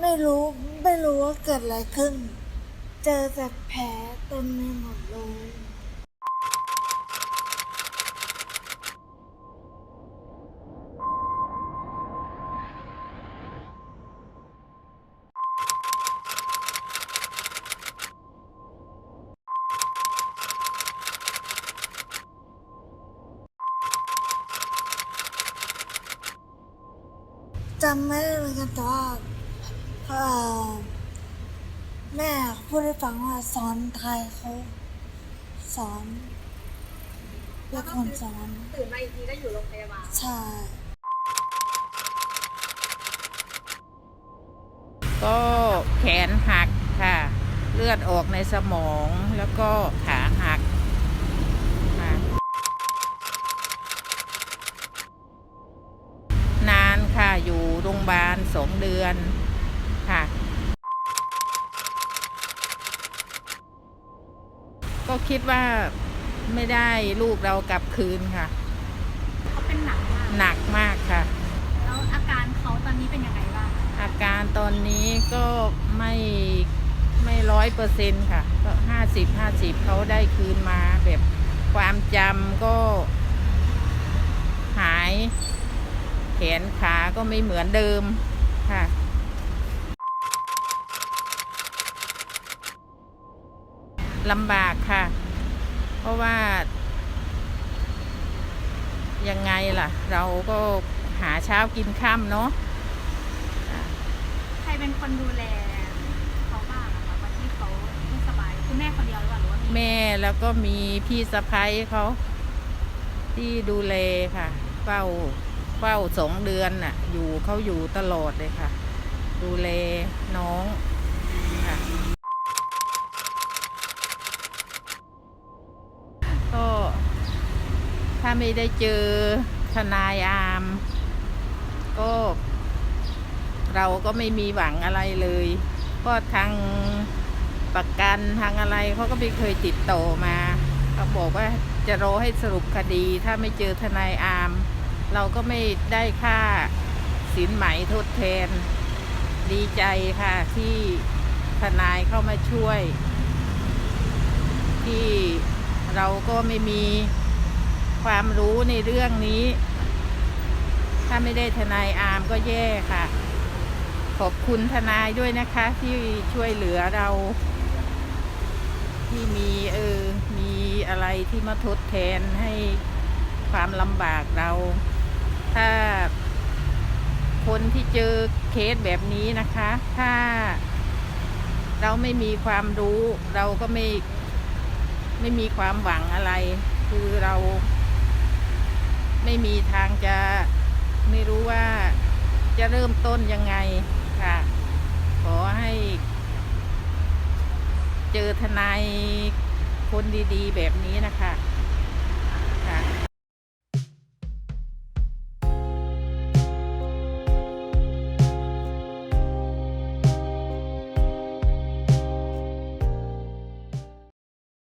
ไม่รู้ไม่รู้ว่าเกิดอะไรขึ้น เจอแต่แผลเต็มไปหมดเลยจำไม่ได้เหมือนกันแต่ว่าเอ่อ แม่พูดให้ฟังว่าสอนไทยเขาสอนเป็นคนสอนตื่นมาอีกทีก็อยู่โรงพยาบาลใช่ก็แขนหักค่ะ เลือดออกในสมองแล้วก็ขาหักค่ะนานค่ะอยู่โรงพยาบาลสองเดือนค่ะ ก็ คิดว่าไม่ได้ลูกเรากลับคืนค่ะ เขาเป็นหนักมาก หนักมากค่ะ แล้วอาการเขาตอนนี้เป็นยังไงบ้าง อาการตอนนี้ก็ไม่ไม่ร้อยเปอร์เซ็นค่ะ ก็ห้าสิบห้าสิบเขาได้คืนมาแบบความจำก็หาย แขนขาก็ไม่เหมือนเดิมค่ะ ลำบากค่ะ เพราะว่า ยังไงล่ะ เราก็หาเช้ากินค่ำเนาะใครเป็นคนดูแลเขาบ้างอะคะวันที่เขาไม่สบายคือแม่คนเดียวหรือเปล่าหรือว่ามีแม่แล้วก็มีพี่สะพ้ายเขา ที่ดูแลค่ะ เฝ้าเฝ้าสองเดือนน่ะ อยู่เขาอยู่ตลอดเลยค่ะ ดูแลน้องค่ะ ก็ ถ้าไม่ได้เจอทนายอาม ก็ เราก็ไม่มีหวังอะไรเลย ก็ทางประกันทางอะไรเขาก็ไม่เคยติดต่อมาเขาบอกว่าจะรอให้สรุปคดีถ้าไม่เจอทนายอาม เราก็ไม่ได้ค่าสินไหมทดแทน ดีใจค่ะที่ทนายเข้ามาช่วย ที่เราก็ไม่มี ความรู้ในเรื่องนี้ ถ้าไม่ได้ทนายอาร์มก็แย่ค่ะ ขอบคุณทนายด้วยนะคะ ที่ช่วยเหลือเรา ที่มีเออมีอะไรที่มาทดแทนให้ความลำบากเรา ถ้าคนที่เจอเคสแบบนี้นะคะ ถ้าเราไม่มีความรู้ เราก็ไม่ไม่มีความหวังอะไร คือเรา ไม่มีทางจะไม่รู้ว่าจะเริ่มต้นยังไงค่ะ ขอให้เจอทนายคนดีๆ แบบนี้นะคะ